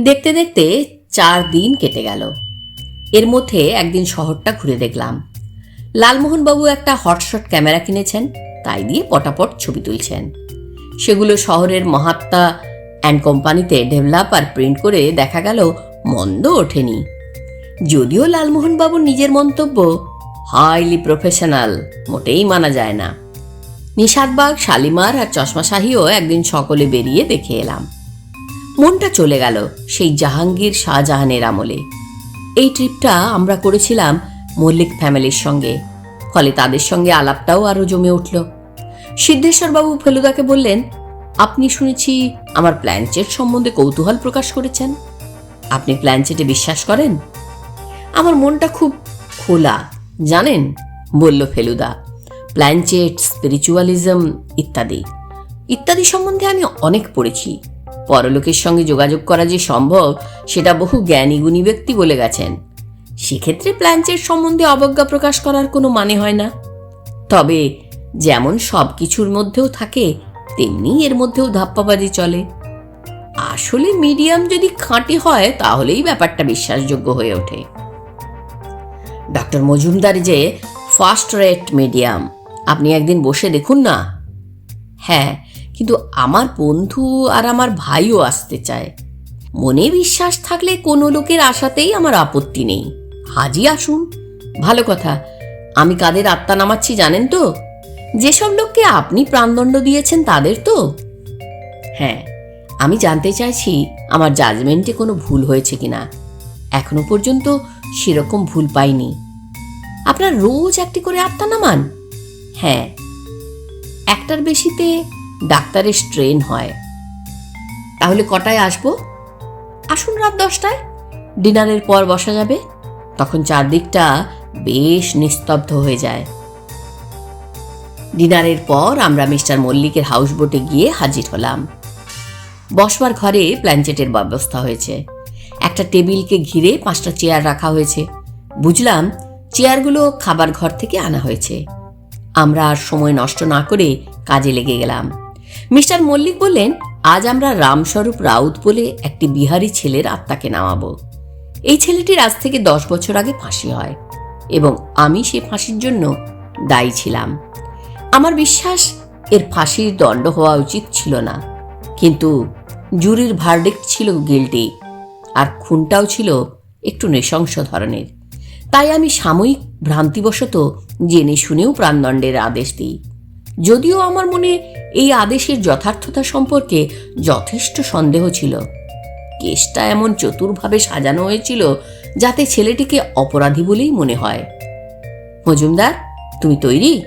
দেখতে দেখতে চার দিন কেটে গেল। এর মধ্যে একদিন শহরটা ঘুরে দেখলাম। লালমোহনবাবু একটা হটশট ক্যামেরা কিনেছেন, তাই দিয়ে পটাপট ছবি তুলছেন। সেগুলো শহরের মহাত্মা অ্যান্ড কোম্পানিতে ডেভেলপ আর প্রিন্ট করে দেখা গেল মন্দ ওঠেনি। যদিও লালমোহনবাবুর নিজের মন্তব্য, হাইলি প্রফেশনাল মোটেই মানা যায় না। নিষাদবাগ, শালিমার আর চশমা শাহিও একদিন সকলে বেরিয়ে দেখে এলাম। মনটা চলে গেল সেই জাহাঙ্গীর শাহজাহানের আমলে। এই ট্রিপটা আমরা করেছিলাম মল্লিক ফ্যামিলির সঙ্গে। ফলে তাদের সঙ্গে আলাপটাও আরও জমে উঠল। সিদ্ধেশ্বরবাবু ফেলুদাকে বললেন, আপনি শুনেছি আমার প্ল্যানচেট সম্বন্ধে কৌতূহল প্রকাশ করেছেন। আপনি প্ল্যানচেটে বিশ্বাস করেন? আমার মনটা খুব খোলা, জানেন? বলল ফেলুদা। প্ল্যানচেট, স্পিরিচুয়ালিজম ইত্যাদি। ইত্যাদি সম্বন্ধে আমি অনেক পড়েছি। পরলোকের সঙ্গে যোগাযোগ করা যে সম্ভব, সেটা বহু জ্ঞানী গুণী ব্যক্তি বলে গেছেন। সেক্ষেত্রে প্ল্যানচেট সম্বন্ধে অবজ্ঞা প্রকাশ করার কোনো মানে হয় না। তবে যেমন সব কিছুর মধ্যেও থাকে, তেমনি এর মধ্যেও ধাপ্পাবাজি চলে। আসলে মিডিয়াম যদি খাঁটি হয়, তাহলেই ব্যাপারটা বিশ্বাসযোগ্য হয়ে ওঠে। ডক্টর মজুমদার যে, ফার্স্ট রেট মিডিয়াম। আপনি একদিন বসে দেখুন না? হ্যাঁ কিন্তু আমার বন্ধু আর আমার ভাইও আসতে চায়। মনে বিশ্বাস থাকলে কোনো লোকের আশাতেই আমার আপত্তি নেই। হাজি, আসুন। ভালো কথা, আমি কাদের আত্মা নামাচ্ছি জানেন তো? যেসব লোককে আপনি প্রাণদণ্ড দিয়েছেন তাদের তো? হ্যাঁ আমি জানতে চাইছি আমার জাজমেন্টে কোনো ভুল হয়েছে কিনা। এখনও পর্যন্ত সেরকম ভুল পাইনি। আপনার রোজ একটি করে আত্মা নামান? হ্যাঁ একটার বেশিতে ডাক্তারের স্ট্রেন হয়। তাহলে কটায় আসব? আসুন রাত দশটায়। ডিনারের পর বসা যাবে। তখন চারদিকটা বেশ নিস্তব্ধ হয়ে যায়। ডিনারের পর আমরা মিস্টার মল্লিকের হাউসবোটে গিয়ে হাজির হলাম। বসবার ঘরে প্ল্যানচেটের ব্যবস্থা হয়েছে। একটা টেবিলকে ঘিরে পাঁচটা চেয়ার রাখা হয়েছে। বুঝলাম চেয়ারগুলো খাবার ঘর থেকে আনা হয়েছে। আমরা আর সময় নষ্ট না করে কাজে লেগে গেলাম। মিস্টার মল্লিক বললেন, আজ আমরা রামস্বরূপ রাউত বলে একটি বিহারি ছেলের আত্মাকে নামাবো। এই ছেলেটির আজ থেকে দশ বছর আগে ফাঁসি হয় এবং আমি সে ফাঁসির জন্য দায়ী ছিলাম। আমার বিশ্বাস, এর ফাঁসির দণ্ড হওয়া উচিত ছিল না। কিন্তু জুরির ভার্ডিক্ট ছিল গিল্টি আর খুনটাও ছিল একটু নৃশংস ধরনের। তাই আমি সাময়িক ভ্রান্তিবশত জেনে শুনেও প্রাণদণ্ডের আদেশ দিই। যদিও আমার মনে এই আদেশের যথার্থতা সম্পর্কে যথেষ্ট সন্দেহ ছিল। কেসটা এমন চতুরভাবে সাজানো হয়েছিল যাতে ছেলেটিকে অপরাধী বলেই মনে হয়। মজুমদার, তুমি তৈরি?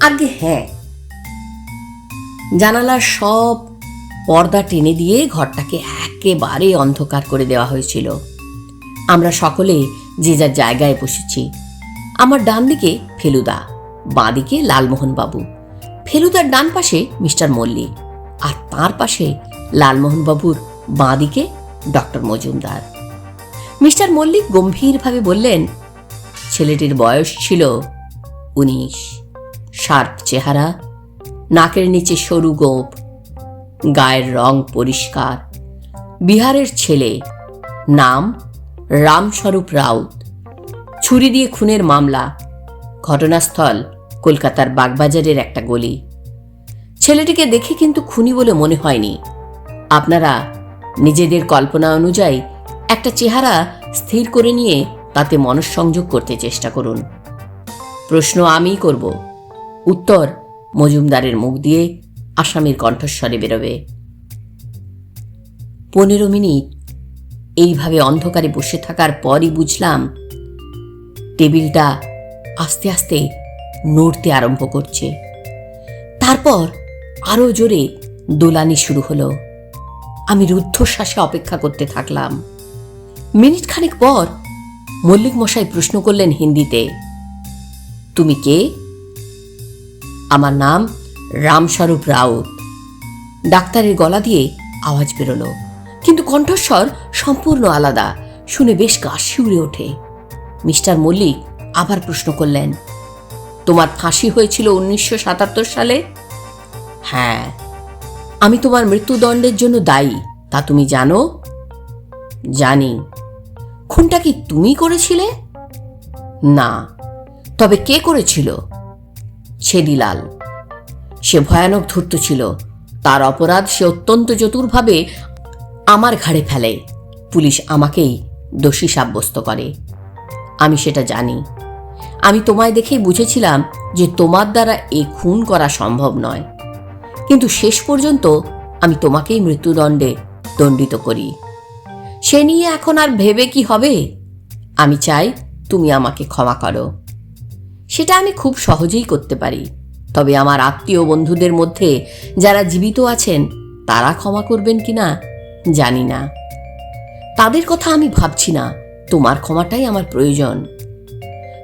আগে হ্যাঁ। জানালার সব পর্দা টেনে দিয়ে ঘরটাকে একেবারে অন্ধকার করে দেওয়া হয়েছিল। আমরা সকলে যে যার জায়গায় বসেছি। আমার ডান দিকে ফেলুদা। বাঁ দিকে লালমোহনবাবু। ফেলুদার ডান পাশে মিস্টার মল্লিক আর তার পাশে লালমোহনবাবুর বাঁ দিকে ডক্টর মজুমদার। মিস্টার মল্লিক গম্ভীরভাবে বললেন, ছেলেটির বয়স ছিল উনিশ। শার্প চেহারা, নাকের নিচে সরু গোপ, গায়ের রং পরিষ্কার। বিহারের ছেলে, নাম রামস্বরূপ রাউত। ছুরি দিয়ে খুনের মামলা, ঘটনাস্থল কলকাতার বাগবাজারের একটা গলি। ছেলেটিকে দেখে কিন্তু খুনি বলে মনে হয়নি। আপনারা নিজেদের কল্পনা অনুযায়ী একটা চেহারা স্থির করে নিয়ে তাতে মনঃসংযোগ করতে চেষ্টা করুন। প্রশ্ন আমিই করব। উত্তর মজুমদারের মুখ দিয়ে আসামির কণ্ঠস্বরে বেরোবে। পনেরো মিনিট এইভাবে অন্ধকারে বসে থাকার পরই বুঝলাম, টেবিলটা আস্তে আস্তে নড়তে আরম্ভ করছে। তারপর আরও জোরে দোলানি শুরু হলো। আমি রুদ্ধশ্বাসে অপেক্ষা করতে থাকলাম। মিনিট খানেক পর মল্লিক মশাই প্রশ্ন করলেন হিন্দিতে, তুমি কে? আমার নাম রামস্বরূপ রাউত। ডাক্তারের গলা দিয়ে আওয়াজ বেরোলো। কিন্তু কণ্ঠস্বর সম্পূর্ণ আলাদা, শুনে বেশ গা শিউরে ওঠে। মিস্টার মল্লিক আবার প্রশ্ন করলেন তোমার ফাঁসি হয়েছিল উনিশশো সাতাত্তর সালে? হ্যাঁ। আমি তোমার মৃত্যুদণ্ডের জন্য দায়ী, তা তুমি জানো? জানি। খুনটা কি তুমি করেছিলে? না। তবে কে করেছিল? ছেদিলাল সে ভয়ানক ধূর্ত ছিল। তার অপরাধ সে অত্যন্ত চতুরভাবে আমার ঘাড়ে ফেলে। পুলিশ আমাকেই দোষী সাব্যস্ত করে। আমি সেটা জানি। আমি তোমায় দেখেই বুঝেছিলাম যে তোমার দ্বারা এ খুন করা সম্ভব নয়। কিন্তু শেষ পর্যন্ত আমি তোমাকেই মৃত্যুদণ্ডে দণ্ডিত করি। সে নিয়ে এখন আর ভেবে কি হবে? আমি চাই তুমি আমাকে ক্ষমা করো। সেটা আমি খুব সহজেই করতে পারি। তবে আমার আত্মীয় বন্ধুদের মধ্যে যারা জীবিত আছেন, তারা ক্ষমা করবেন কিনা জানি না। তাদের কথা আমি ভাবছি না। তোমার ক্ষমাটাই আমার প্রয়োজন।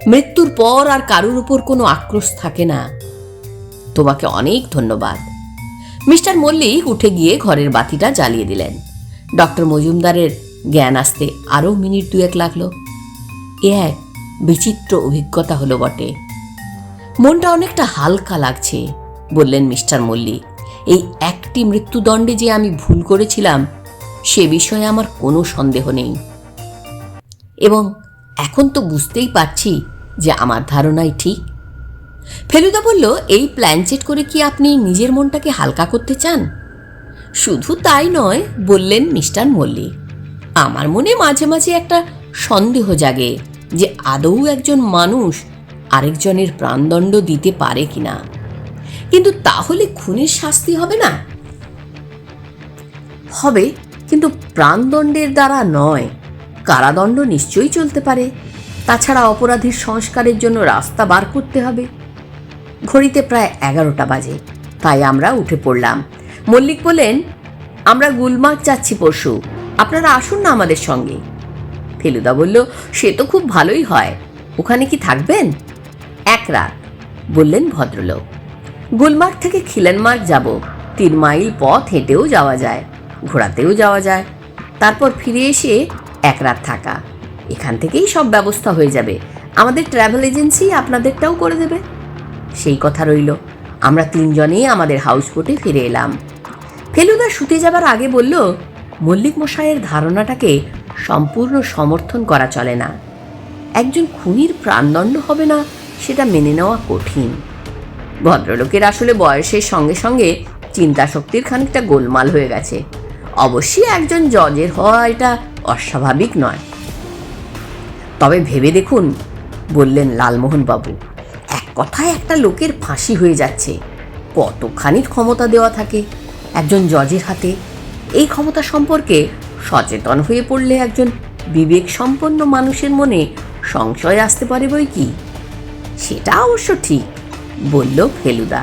মৃত্যুর পর আর কারুর উপর কোনো আক্রোশ থাকে না। তোমাকে অনেক ধন্যবাদ। মিস্টার মল্লিক উঠে গিয়ে ঘরের বাতিটা জ্বালিয়ে দিলেন। ডক্টর মজুমদারের জ্ঞান আসতে আরও মিনিট দুয়েক লাগল। এ এক বিচিত্র অভিজ্ঞতা হলো বটে। মনটা অনেকটা হালকা লাগছে, বললেন মিস্টার মল্লিক। এই একটি মৃত্যুদণ্ডে যে আমি ভুল করেছিলাম, সে বিষয়ে আমার কোনো সন্দেহ নেই। এবং এখন তো বুঝতেই পারছি যে আমার ধারণাই ঠিক। ফেলুদা বলল, এই প্ল্যানচেট করে কি আপনি নিজের মনটাকে হালকা করতে চান? শুধু তাই নয়, বললেন মিস্টার মল্লিক। আমার মনে মাঝে মাঝে একটা সন্দেহ জাগে যে আদৌ একজন মানুষ আরেকজনের প্রাণদণ্ড দিতে পারে কিনা। কিন্তু তাহলে খুনের শাস্তি হবে না? হবে, কিন্তু প্রাণদণ্ডের দ্বারা নয়। কারাদণ্ড নিশ্চয়ই চলতে পারে। তাছাড়া অপরাধীর সংস্কারের জন্য রাস্তা বার করতে হবে। ঘড়িতে প্রায় এগারোটা বাজে, তাই আমরা উঠে পড়লাম। মল্লিক বলেন আমরা গুলমার্গ যাচ্ছি পরশু, আপনারা আসুন না আমাদের সঙ্গে। ফেলুদা বলল, সে তো খুব ভালোই হয়, ওখানে কি থাকবেন? এক রাত, বললেন ভদ্রলোক। গুলমার্গ থেকে খিলেনমার্গ যাব, তিন মাইল পথ হেঁটেও যাওয়া যায়, ঘোড়াতেও যাওয়া যায়। তারপর ফিরে এসে এক রাত থাকা। এখান থেকেই সব ব্যবস্থা হয়ে যাবে। আমাদের ট্রাভেল এজেন্সি আপনাদেরটাও করে দেবে। সেই কথা রইল। আমরা তিনজনেই আমাদের হাউসবোটে ফিরে এলাম। ফেলুদা শুতে যাবার আগে বলল, মল্লিক মশাইয়ের ধারণাটাকে সম্পূর্ণ সমর্থন করা চলে না। একজন খুনির প্রাণদণ্ড হবে না সেটা মেনে নেওয়া কঠিন। ভদ্রলোকের আসলে বয়সের সঙ্গে সঙ্গে চিন্তা শক্তির খানিকটা গোলমাল হয়ে গেছে। অবশ্যই একজন জজের হওয়া এটা অস্বাভাবিক নয়। তবে ভেবে দেখুন, বললেন লালমোহন বাবু এক কথায় একটা লোকের ফাঁসি হয়ে যাচ্ছে। কতখানি ক্ষমতা দেওয়া থাকে? একজন জজের হাতে এই ক্ষমতা সম্পর্কে সচেতন হয়ে পড়লে একজন বিবেক সম্পন্ন মানুষের মনে সংশয় আসতে পারে বই কি? সেটা অবশ্য ঠিক, বলল ফেলুদা।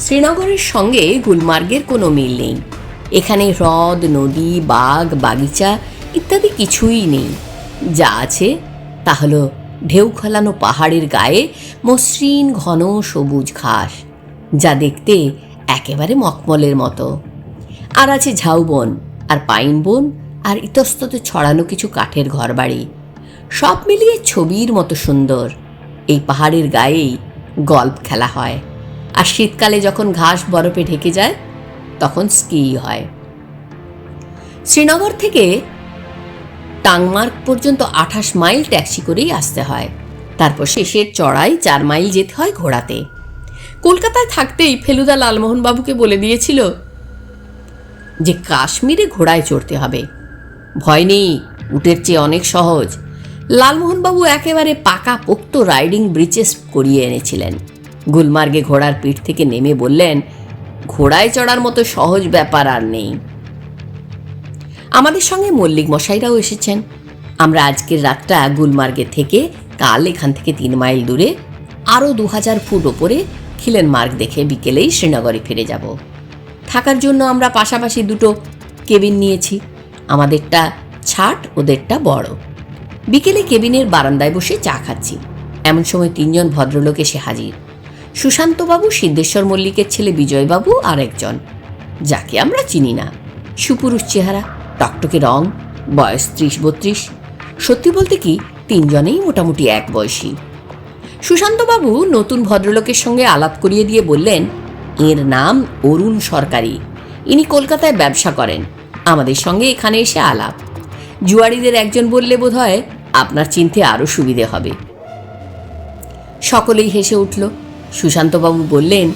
শ্রীনগরের সঙ্গে গুলমার্গের কোনো মিল নেই। এখানে হ্রদ, নদী বাগ বাগিচা ইত্যাদি কিছুই নেই। যা আছে তা হলো ঢেউ খেলানো পাহাড়ের গায়ে মসৃণ ঘন সবুজ ঘাস, যা দেখতে একেবারে মকমলের মতো। আর আছে ঝাউবন আর পাইন বন, আর ইতস্তত ছড়ানো কিছু কাঠের ঘরবাড়ি। সব মিলিয়ে ছবির মতো সুন্দর। এই পাহাড়ের গায়েই গল্প খেলা হয়। আর শীতকালে যখন ঘাস বরফে ঢেকে যায়, তখন স্কি হয়। শ্রীনগর থেকে টাংমার্ক পর্যন্ত আঠাশ মাইল ট্যাক্সি করেই আসতে হয়। তারপর শেষের চড়াই চার মাইল যেতে হয় ঘোড়াতে। কলকাতায় থাকতেই ফেলুদা লালমোহনবাবুকে বলে দিয়েছিল যে, কাশ্মীরে ঘোড়ায় চড়তে হবে। ভয় নেই, উটের চেয়ে অনেক সহজ। লালমোহনবাবু একেবারে পাকা পোক্ত রাইডিং ব্রিচেস করিয়ে এনেছিলেন। গুলমার্গে ঘোড়ার পিঠ থেকে নেমে বললেন, ঘোড়ায় চড়ার মতো সহজ ব্যাপার আর নেই। আমাদের সঙ্গে মল্লিক মশাইরাও এসেছেন। আমরা আজকের রাতটা গুলমার্গে থেকে কাল এখান থেকে তিন মাইল দূরে আরও দু হাজার ফুট ওপরে খিলেন মার্গ দেখে বিকেলেই শ্রীনগরে ফিরে যাব। থাকার জন্য আমরা পাশাপাশি দুটো কেবিন নিয়েছি। আমাদেরটা ছাট, ওদেরটা বড়। বিকেলে কেবিনের বারান্দায় বসে চা খাচ্ছি। এমন সময় তিনজন ভদ্রলোক এসে হাজির। সুশান্তবাবু, সিদ্ধেশ্বর মল্লিকের ছেলে বিজয়বাবু আর একজন। যাকে আমরা চিনি না। সুপুরুষ চেহারা, টকটকে রং, বয়স ত্রিশ বত্রিশ। সত্যি বলতে কি, তিনজনেই মোটামুটি এক বয়সী সুশান্তবাবু নতুন ভদ্রলোকের সঙ্গে আলাপ করিয়ে দিয়ে বললেন, এর নাম অরুণ সরকারি। ইনি কলকাতায় ব্যবসা করেন। আমাদের সঙ্গে এখানে এসে আলাপ। জুয়ারিদের একজন বললে বোধ হয় আপনার চিনতে আরও সুবিধে হবে। সকলেই হেসে উঠল। সুশান্তবাবু বললেন,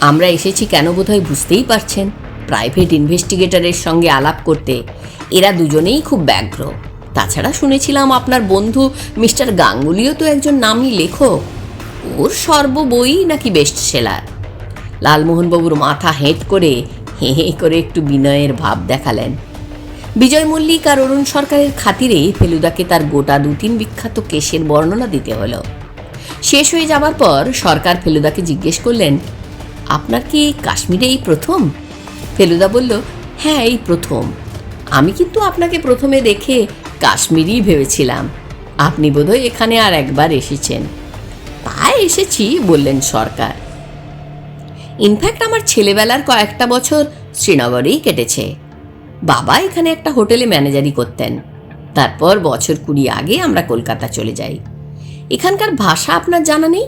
আমরা এসেছি কেন বোধহয় বুঝতেই পারছেন। প্রাইভেট ইনভেস্টিগেটরের সঙ্গে আলাপ করতে। এরা দুজনেই খুব ব্যগ্র। তাছাড়া শুনেছিলাম আপনার বন্ধু মিস্টার গাঙ্গুলিও তো একজন নামী লেখক। ওর সর্ব বই নাকি বেস্ট সেলার লালমোহনবাবুর মাথা হেঁট করে হেঁ হেঁ করে একটু বিনয়ের ভাব দেখালেন। বিজয় মল্লিক আর অরুণ সরকারের খাতিরে ফেলুদাকে তার গোটা দু তিন বিখ্যাত কেসের বর্ণনা দিতে হলো। শেষ হয়ে যাবার পর সরকার ফেলুদাকে জিজ্ঞেস করলেন, আপনার কি কাশ্মীরে এই প্রথম? ফেলুদা বলল হ্যাঁ এই প্রথম। আমি কিন্তু আপনাকে প্রথমে দেখে কাশ্মীরই ভেবেছিলাম। আপনি বোধহয় এখানে আর একবার এসেছেন। তা এসেছি, বললেন সরকার। ইনফ্যাক্ট আমার ছেলেবেলার কয়েকটা বছর শ্রীনগরেই কেটেছে। বাবা এখানে একটা হোটেলে ম্যানেজারি করতেন। তারপর বছর কুড়ি আগে আমরা কলকাতা চলে যাই। এখানকার ভাষা আপনার জানা নেই?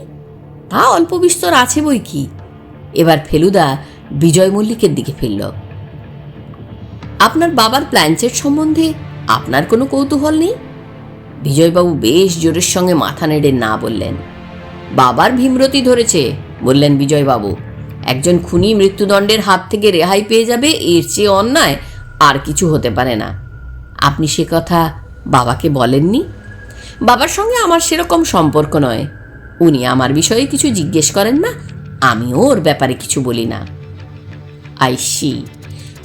তা অল্প বিস্তর আছে বই কি? এবার ফেলুদা বিজয় মল্লিকের দিকে ফিরল। আপনার বাবার প্ল্যানচেট সম্বন্ধে আপনার কোনো কৌতূহল নেই? বিজয়বাবু বেশ জোরের সঙ্গে মাথা নেড়ে না বললেন। বাবার ভীমরতি ধরেছে, বললেন বিজয়বাবু। একজন খুনি মৃত্যুদণ্ডের হাত থেকে রেহাই পেয়ে যাবে, এর চেয়ে অন্যায় আর কিছু হতে পারে না। আপনি সে কথা বাবাকে বলেননি? বাবার সঙ্গে আমার সেরকম সম্পর্ক নয়। উনি আমার বিষয়ে কিছু জিজ্ঞেস করেন না, আমিও ওর ব্যাপারে কিছু বলি না। আইসি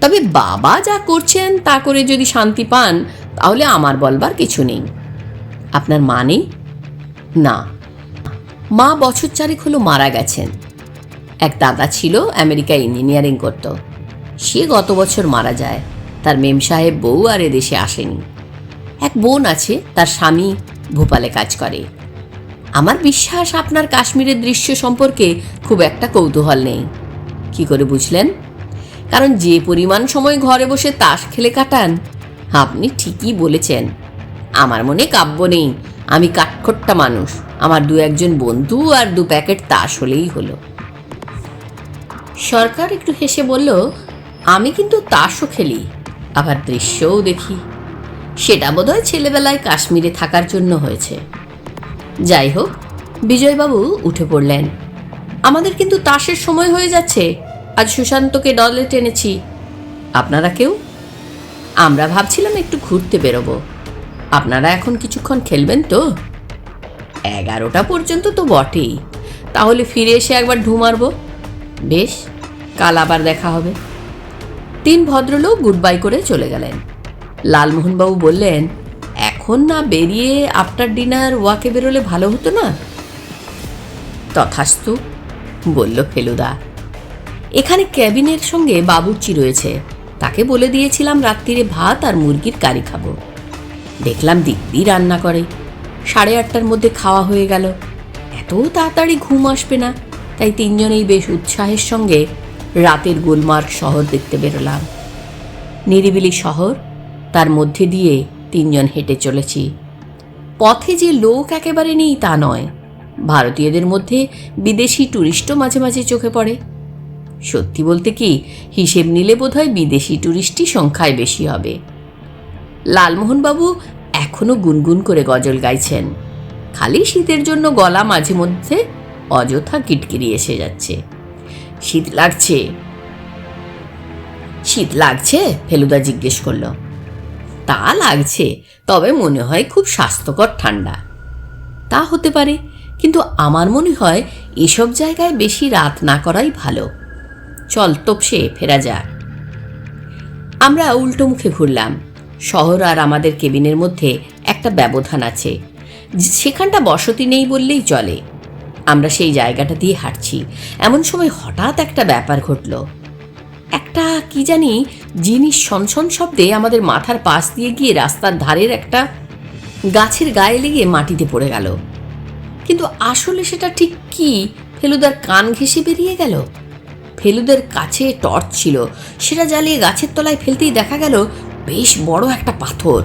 তবে বাবা যা করছেন তা করে যদি শান্তি পান, তাহলে আমার বলবার কিছু নেই। আপনার মা নেই? না। মা বছর চারেক হলো মারা গেছেন। এক দাদা ছিল আমেরিকায় ইঞ্জিনিয়ারিং করত। সে গত বছর মারা যায়। তার মেম সাহেব বউ আর এদেশে আসেনি। এক বোন আছে, তার স্বামী ভোপালে কাজ করে। আমার বিশ্বাস আপনার কাশ্মীরের দৃশ্য সম্পর্কে খুব একটা কৌতূহল নেই। কি করে বুঝলেন? কারণ যে পরিমাণ সময় ঘরে বসে তাস খেলে কাটান, আপনি ঠিকই বলেছেন। আমার মনে কাব্য নেই, আমি কাঠখোট্টা মানুষ, আমার দু একজন বন্ধু আর দু প্যাকেট তাস হলেই হলো। সরকার একটু হেসে বলল, আমি কিন্তু তাসও খেলি, আবার দৃশ্যও দেখি। সেটা বোধহয় ছেলেবেলায় কাশ্মীরে থাকার জন্য হয়েছে। যাই হোক, বিজয়বাবু উঠে পড়লেন। আমাদের কিন্তু তাসের সময় হয়ে যাচ্ছে। আজ সুশান্তকে দলে টেনেছি। আপনারা কেউ? আমরা ভাবছিলাম একটু ঘুরতে বেরোবো। আপনারা এখন কিছুক্ষণ খেলবেন তো? এগারোটা পর্যন্ত তো বটেই। তাহলে ফিরে এসে একবার ঢু মারবো। বেশ, কাল আবার দেখা হবে। তিন ভদ্রলোক গুড বাই করে চলে গেলেন। লালমোহনবাবু বললেন, এখন না বেরিয়ে আফটার ডিনার ওয়াকে বেরোলে ভালো হতো না? তথাস্তু বলল ফেলুদা, এখানে ক্যাবিনের সঙ্গে বাবুর্চি রয়েছে। তাকে বলে দিয়েছিলাম রাত্রিরে ভাত আর মুরগির কারি খাব। দেখলাম দিব্যি রান্না করে। সাড়ে আটটার মধ্যে খাওয়া হয়ে গেল। এত তাড়াতাড়ি ঘুম আসবে না, তাই তিনজনেই বেশ উৎসাহের সঙ্গে রাতের গোলমার্গ শহর দেখতে বেরোলাম। নিরিবিলি শহর তার মধ্যে দিয়ে তিনজন হেঁটে চলেছি। পথে যে লোক একেবারে নেই তা নয়। ভারতীয়দের মধ্যে বিদেশি ট্যুরিস্টও মাঝে মাঝে চোখে পড়ে। সত্যি বলতে কি, হিসেব নিলে বোধহয় বিদেশি ট্যুরিস্টই সংখ্যায় বেশি হবে। লালমোহনবাবু এখনও গুনগুন করে গজল গাইছেন। খালি শীতের জন্য গলা মাঝে মধ্যে অযথা কিটকিরি এসে যাচ্ছে। শীত লাগছে। শীত লাগছে? ফেলুদা জিজ্ঞেস করল। তা লাগছে, তবে মনে হয় খুব স্বাস্থ্যকর ঠান্ডা। তা হতে পারে, কিন্তু আমার মনে হয় এসব জায়গায় বেশি রাত না করাই ভালো। চল তপসে ফেরা যাক। আমরা উল্টো মুখে ঘুরলাম। শহর আর আমাদের কেবিনের মধ্যে একটা ব্যবধান আছে। সেখানটা বসতি নেই বললেই চলে। আমরা সেই জায়গাটা দিয়ে হাঁটছি। এমন সময় হঠাৎ একটা ব্যাপার ঘটল। একটা, কি জানি জিনিস সনসন শব্দে আমাদের মাথার পাশ দিয়ে গিয়ে রাস্তার ধারের একটা গাছের গায়ে লেগে মাটিতে পড়ে গেল। কিন্তু আসলে সেটা ঠিক কি? ফেলুদার কান ঘেঁষে বেরিয়ে গেল। ফেলুদের কাছে টর্চ ছিল। সেটা জ্বালিয়ে গাছের তলায় ফেলতেই দেখা গেল বেশ বড় একটা পাথর।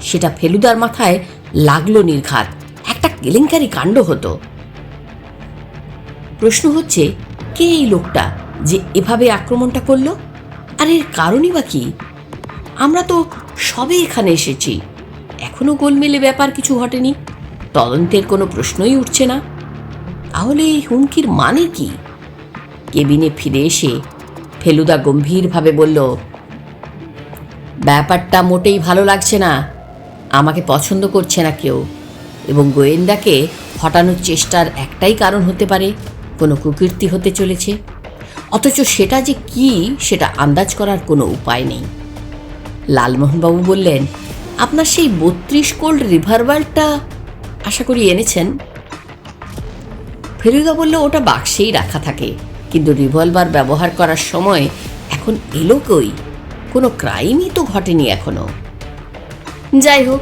সেটা ফেলুদার মাথায় লাগল নির্ঘাত। একটা কেলেঙ্কারি কাণ্ড হতো। প্রশ্ন হচ্ছে, কে এই লোকটা যে এভাবে আক্রমণটা করল? আর এর কারণই বা কি? আমরা তো সবে এখানে এসেছি। এখনও গোলমেলে ব্যাপার কিছু ঘটেনি। তদন্তের কোনো প্রশ্নই উঠছে না। তাহলে এই হুমকির মানে কি? কেবিনে ফিরে এসে ফেলুদা গম্ভীরভাবে বলল, ব্যাপারটা মোটেই ভালো লাগছে না। আমাকে পছন্দ করছে না কেউ। এবং গোয়েন্দাকে হটানোর চেষ্টার একটাই কারণ হতে পারে, কোনো কুকীর্তি হতে চলেছে। অথচ সেটা যে কি, সেটা আন্দাজ করার কোনো উপায় নেই। লালমোহনবাবু বললেন, আপনার সেই বত্রিশ কোল্ড রিভারবালটা আশা করি এনেছেন? ফেলুদা বলল, ওটা বাক্সেই রাখা থাকে, কিন্তু রিভলভার ব্যবহার করার সময় এখন এলো কই? কোনো ক্রাইমই তো ঘটেনি এখনও। যাই হোক,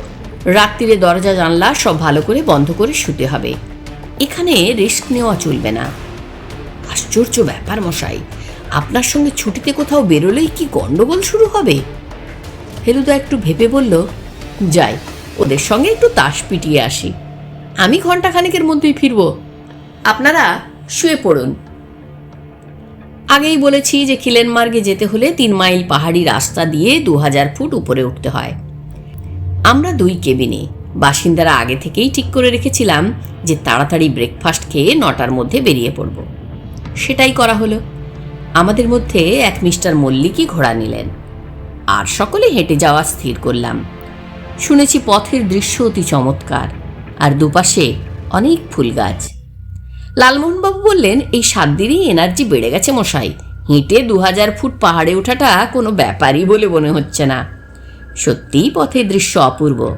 রাত্রিরে দরজা জানলা সব ভালো করে বন্ধ করে শুতে হবে। এখানে রিস্ক নেওয়া চলবে না। আশ্চর্য ব্যাপার মশাই। আপনার সঙ্গে ছুটিতে কোথাও বেরোলেই কি গণ্ডগোল শুরু হবে? ফেলুদা একটু ভেবে বলল, যাই, ওদের সঙ্গে একটু তাস পিটিয়ে আসি। আমি ঘন্টাখানেকের মধ্যেই ফিরব। আপনারা শুয়ে পড়ুন। আগেই বলেছি যে কিলেনমার্গে যেতে হলে তিন মাইল পাহাড়ি রাস্তা দিয়ে দু হাজার ফুট উপরে উঠতে হয়। আমরা দুই কেবিনে, বাসিন্দারা আগে থেকেই ঠিক করে রেখেছিলাম যে তাড়াতাড়ি ব্রেকফাস্ট খেয়ে নটার মধ্যে বেরিয়ে পড়ব। সেটাই করা হলো। আমাদের মধ্যে এক মিস্টার মল্লিকই ঘোড়া নিলেন। আর সকলে হেঁটে যাওয়া স্থির করলাম। শুনেছি পথের দৃশ্য অতি চমৎকার, আর দুপাশে অনেক ফুল গাছ। লালমোহনবাবু বললেন, এই সাত দিনই এনার্জি বেড়ে গেছে মশাই। হেঁটে দু হাজার ফুট পাহাড়ে ওঠাটা কোনো ব্যাপারই বলে মনে হচ্ছে না। সত্যিই পথের দৃশ্য অপূর্ব।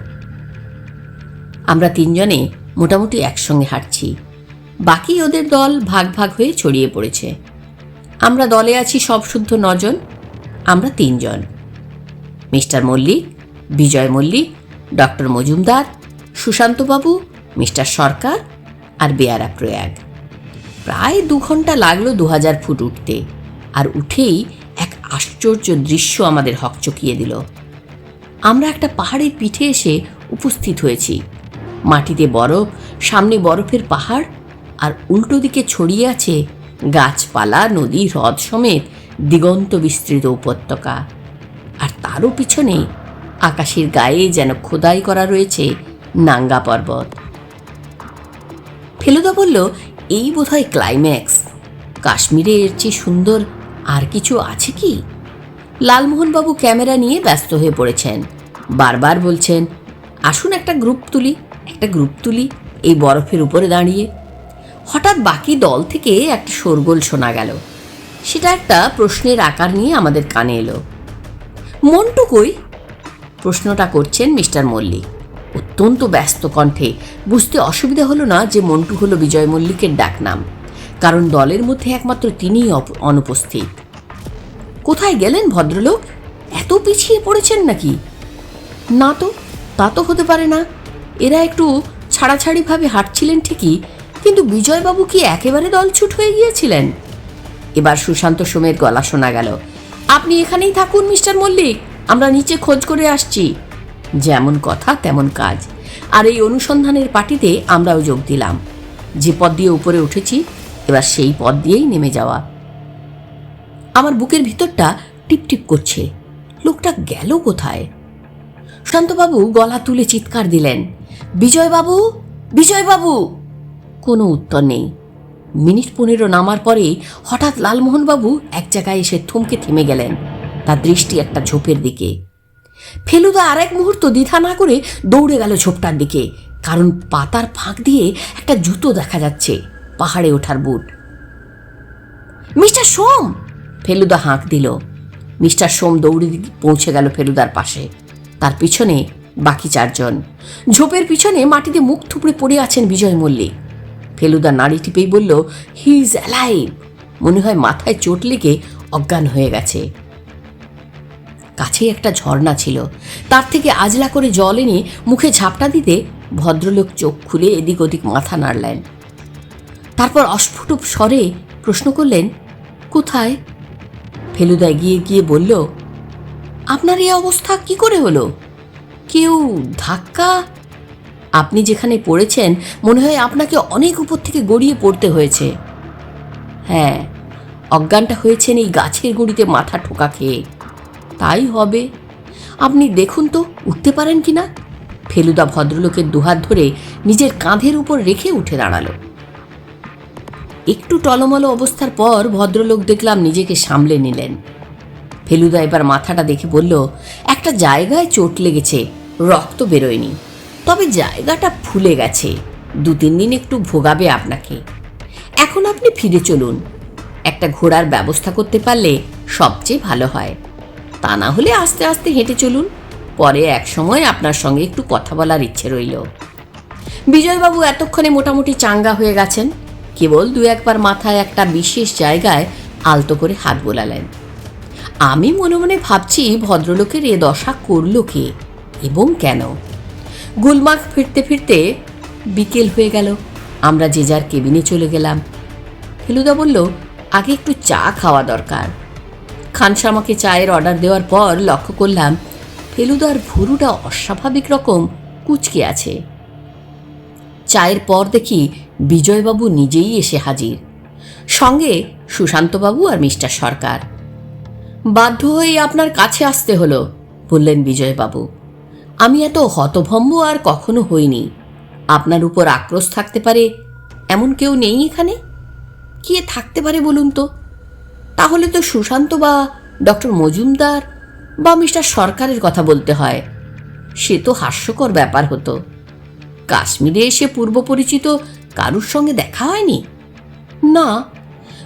আমরা তিনজনে মোটামুটি একসঙ্গে হাঁটছি। বাকি ওদের দল ভাগ ভাগ হয়ে ছড়িয়ে পড়েছে। আমরা দলে আছি সব শুদ্ধ নজন, আমরা তিনজন। মিস্টার মল্লিক, বিজয় মল্লিক, ডক্টর মজুমদার, সুশান্তবাবু, মিস্টার সরকার আর বেয়ারা প্রয়াগ। প্রায় দু ঘণ্টা লাগল দু হাজার ফুট উঠতে আর উঠেই এক আশ্চর্য দৃশ্য আমাদের হকচকিয়ে দিল। আমরা একটা পাহাড়ের পিঠে এসে উপস্থিত হয়েছি। মাটিতে বরফ, সামনে বরফের পাহাড় আর উল্টো দিকে ছড়িয়ে আছে গাছপালা, নদী, হ্রদ সমেত দিগন্ত বিস্তৃত উপত্যকা। আর তারও পিছনে আকাশের গায়ে যেন খোদাই করা রয়েছে নাঙ্গা পর্বত। ফেলুদা বলল, এই বোধহয় ক্লাইম্যাক্স কাশ্মীরে এর চেয়ে সুন্দর আর কিছু আছে কি? লালমোহনবাবু ক্যামেরা নিয়ে ব্যস্ত হয়ে পড়েছেন। বারবার বলছেন, আসুন একটা গ্রুপ তুলি, একটা গ্রুপ তুলি, এই বরফের উপরে দাঁড়িয়ে। হঠাৎ বাকি দল থেকে একটা শোরগোল শোনা গেল। সেটা একটা প্রশ্নের আকার নিয়ে আমাদের কানে এলো। মন্টু কই? প্রশ্নটা করছেন মিস্টার মল্লিক। অত্যন্ত ব্যস্ত কণ্ঠে। বুঝতে অসুবিধা হলো না যে মন্টু হলো বিজয় মল্লিকের ডাকনাম। কারণ দলের মধ্যে একমাত্র তিনিই অনুপস্থিত। কোথায় গেলেন ভদ্রলোক? এত পিছিয়ে পড়েছেন নাকি? না তো, তা তো হতে পারে না। এরা একটু ছাড়াছাড়িভাবে হাঁটছিলেন ঠিকই কিন্তু বিজয়বাবু কি একেবারে দলছুট হয়ে গিয়েছিলেন? এবার সুশান্ত সোমের গলা শোনা গেল। আপনি এখানেই থাকুন, মিস্টার মল্লিক। আমরা নিচে খোঁজ করে আসছি। যেমন কথা, তেমন কাজ। আর এই অনুসন্ধানের পার্টিতে আমরাও যোগ দিলাম। যে পথ দিয়ে উপরে উঠেছি, এবার সেই পথ দিয়েই নেমে যাওয়া। আমার বুকের ভিতরটা টিপটিপ করছে। লোকটা গেল কোথায়? শান্তবাবু গলা তুলে চিৎকার দিলেন। বিজয়বাবু? বিজয়বাবু? কোনো উত্তর নেই। মিনিট পনেরো নামার পরে হঠাৎ লালমোহনবাবু এক জায়গায় এসে থমকে থেমে গেলেন, তার দৃষ্টি একটা ঝোপের দিকে। ফেলুদা আর এক মুহূর্ত দ্বিধা না করে দৌড়ে গেল ঝোপটার দিকে, কারণ পাতার ফাঁক দিয়ে একটা জুতো দেখা যাচ্ছে, পাহাড়ে ওঠার বুট। মিস্টার সোম! ফেলুদা হাঁক দিল। মিস্টার সোম দৌড়ে পৌঁছে গেল ফেলুদার পাশে। তার পিছনে বাকি চারজন। ঝোপের পিছনে মাটিতে মুখ থুপড়ে পড়ে আছেন বিজয় মল্লিক ফেলুদা নাড়ি টিপেই বলল হি ইজ অ্যালাইভ মনে হয় মাথায় চোট লেগে অজ্ঞান হয়ে গেছে। কাছেই একটা ঝর্ণা ছিল। তার থেকে আজলা করে জল এনে মুখে ঝাপটা দিতে ভদ্রলোক চোখ খুলে এদিক ওদিক মাথা নাড়লেন। তারপর অস্ফুট স্বরে প্রশ্ন করলেন, কোথায়? ফেলুদা গিয়ে গিয়ে বলল, আপনার এই অবস্থা কি করে হলো? কেউ ধাক্কা আপনি যেখানে পড়েছেন, মনে হয় আপনাকে অনেক উপর থেকে গড়িয়ে পড়তে হয়েছে। হ্যাঁ অজ্ঞানটা হয়েছেন এই গাছের গুঁড়িতে মাথা ঠোকা খেয়ে। তাই হবে। আপনি দেখুন তো, উঠতে পারেন কি না? ফেলুদা ভদ্রলোকের দুহাত ধরে নিজের কাঁধের উপর রেখে উঠে দাঁড়াল। একটু টলমলো অবস্থার পর ভদ্রলোক দেখলাম নিজেকে সামলে নিলেন। ফেলুদা এবার মাথাটা দেখে বলল, একটা জায়গায় চোট লেগেছে, রক্ত বেরোয়নি। তবে জায়গাটা ফুলে গেছে। দু তিন দিন একটু ভোগাবে আপনাকে। এখন আপনি ফিরে চলুন। একটা ঘোড়ার ব্যবস্থা করতে পারলে সবচেয়ে ভালো হয়। তা না হলে আস্তে আস্তে হেঁটে চলুন। পরে এক সময় আপনার সঙ্গে একটু কথা বলার ইচ্ছে রইল। বিজয়বাবু এতক্ষণে মোটামুটি চাঙ্গা হয়ে গেছেন। কেবল দু একবার মাথায় একটা বিশেষ জায়গায় আলতো করে হাত বোলালেন। আমি মনে মনে ভাবছি ভদ্রলোকের এ দশা করল কে এবং কেন? গুলমার্গ ফিরতে ফিরতে বিকেল হয়ে গেল। আমরা যে যার কেবিনে চলে গেলাম। ফেলুদা বলল, আগে একটু চা খাওয়া দরকার। খানসামাকে চায়ের অর্ডার দেওয়ার পর লক্ষ্য করলাম, ফেলুদার ভুরুটা অস্বাভাবিক রকম কুচকে আছে। চায়ের পর দেখি বিজয়বাবু নিজেই এসে হাজির। সঙ্গে সুশান্তবাবু আর মিস্টার সরকার। বাধ্য হয়ে আপনার কাছে আসতে হলো, বললেন বিজয়বাবু। আমি এত হতভম্ব আর কখনো হইনি। আপনার উপর আক্রোশ থাকতে পারে, এমন কেউ নেই এখানে? কে থাকতে পারে বলুন তো? তাহলে তো সুশান্ত বা ডক্টর মজুমদার বা মিস্টার সরকারের কথা বলতে হয়। সে তো হাস্যকর ব্যাপার হতো। কাশ্মীরে এসে পূর্ব পরিচিত কারুর সঙ্গে দেখা হয়নি? না,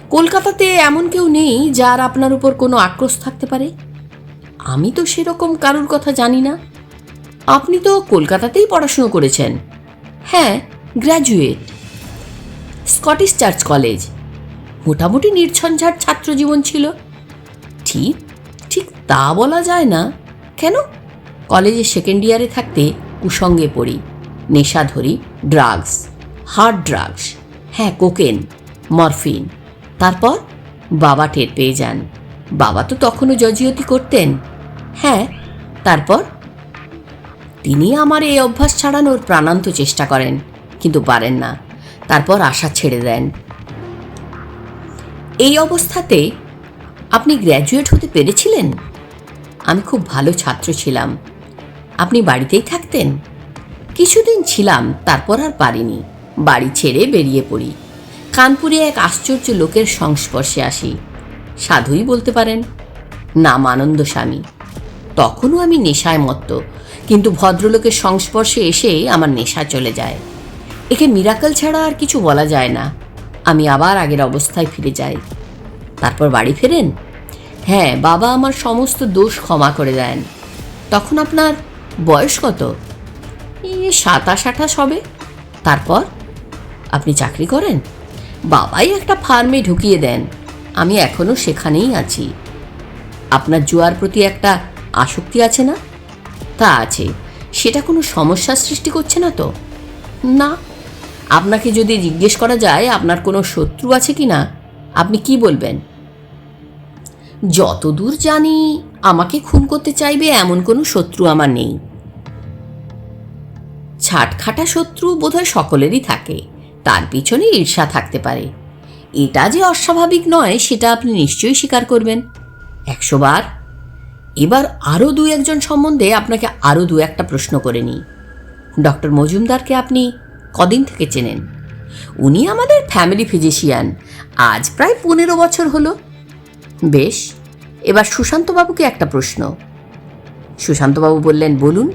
কলকাতাতে এমন কেউ নেই যার আপনার উপর কোনো আক্রোশ থাকতে পারে। আমি তো সেরকম কারুর কথা জানি না। আপনি তো কলকাতাতেই পড়াশুনো করেছেন। হ্যাঁ গ্র্যাজুয়েট স্কটিশ চার্চ কলেজ মোটামুটি নির্ঝঞ্ঝাট ছাত্র জীবন ছিল। ঠিক ঠিক তা বলা যায় না। কেন? কলেজে সেকেন্ড ইয়ারে থাকতে কুসঙ্গে পড়ি, নেশা ধরি ড্রাগস হার্ড ড্রাগস হ্যাঁ কোকেন মরফিন তারপর বাবা টের পেয়ে যান। বাবা তো তখনও জজিয়তি করতেন। হ্যাঁ তারপর তিনি আমার এই অভ্যাস ছাড়ানোর প্রাণান্ত চেষ্টা করেন, কিন্তু পারেন না। তারপর আশা ছেড়ে দেন। এই অবস্থাতে আপনি গ্র্যাজুয়েট হতে পেরেছিলেন? আমি খুব ভালো ছাত্র ছিলাম। আপনি বাড়িতেই থাকতেন? কিছুদিন ছিলাম, তারপর আর পারিনি। বাড়ি ছেড়ে বেরিয়ে পড়ি। কানপুরে এক আশ্চর্য লোকের সংস্পর্শে আসি। সাধুই বলতে পারেন, নাম আনন্দ স্বামী। তখনও আমি নেশায় মত্ত। কিন্তু ভদ্রলোকের সংস্পর্শে এসে আমার নেশা চলে যায়। একে মিরাকল ছাড়া আর কিছু বলা যায় না। আমি আবার আগের অবস্থায় ফিরে যাই। তারপর বাড়ি ফেরেন? হ্যাঁ বাবা আমার সমস্ত দোষ ক্ষমা করে দেন। তখন আপনার বয়স কত? সাতাশ আঠাশ হবে। তারপর? আপনি চাকরি করেন? বাবাই একটা ফার্মে ঢুকিয়ে দেন। আমি এখনও সেখানেই আছি। আপনার জুয়ার প্রতি একটা আসক্তি আছে না? তা আছে। সেটা কোনো সমস্যার সৃষ্টি করছে না তো? না। আপনাকে যদি জিজ্ঞেস করা যায়, আপনার কোনো শত্রু আছে কি না আপনি কি বলবেন? যতদূর জানি, আমাকে খুন করতে চাইবে এমন কোনো শত্রু আমার নেই। ছাটখাটা শত্রু বোধহয় সকলেরই থাকে। তার পিছনে ঈর্ষা থাকতে পারে। এটা যে অস্বাভাবিক নয়, সেটা আপনি নিশ্চয়ই স্বীকার করবেন। একশো বার এবার আরও দু একজন সম্বন্ধে আপনাকে আরও দু একটা প্রশ্ন করে নিই। ডক্টর মজুমদারকে আপনি কদিন থেকে চেনেন? উনি আমাদের ফ্যামিলি ফিজিশিয়ান আজ প্রায় পনেরো বছর হলো। বেশ, এবার সুশান্তবাবুকে একটা প্রশ্ন। সুশান্তবাবু বললেন, বলুন,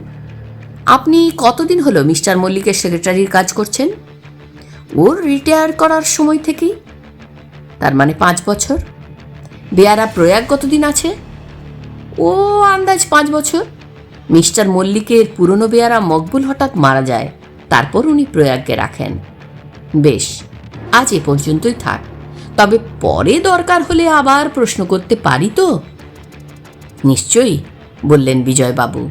আপনি কতদিন হলো মিস্টার মল্লিকের সেক্রেটারির কাজ করছেন? ওর রিটায়ার করার সময় থেকেই? তার মানে পাঁচ বছর। বেয়ারা প্রয়াগ কতদিন আছে। ও আন্দাজ পাঁচ বছর। মিস্টার মল্লিকের পুরনো বেয়ারা মকবুল হঠাৎ মারা যায়। তারপর উনি প্রয়াগকে রাখেন। বেশ, আজ এ পর্যন্তই থাক। তবে পরে দরকার হলে আবার প্রশ্ন করতে পারি তো? নিশ্চয়ই, বললেন বিজয়বাবু।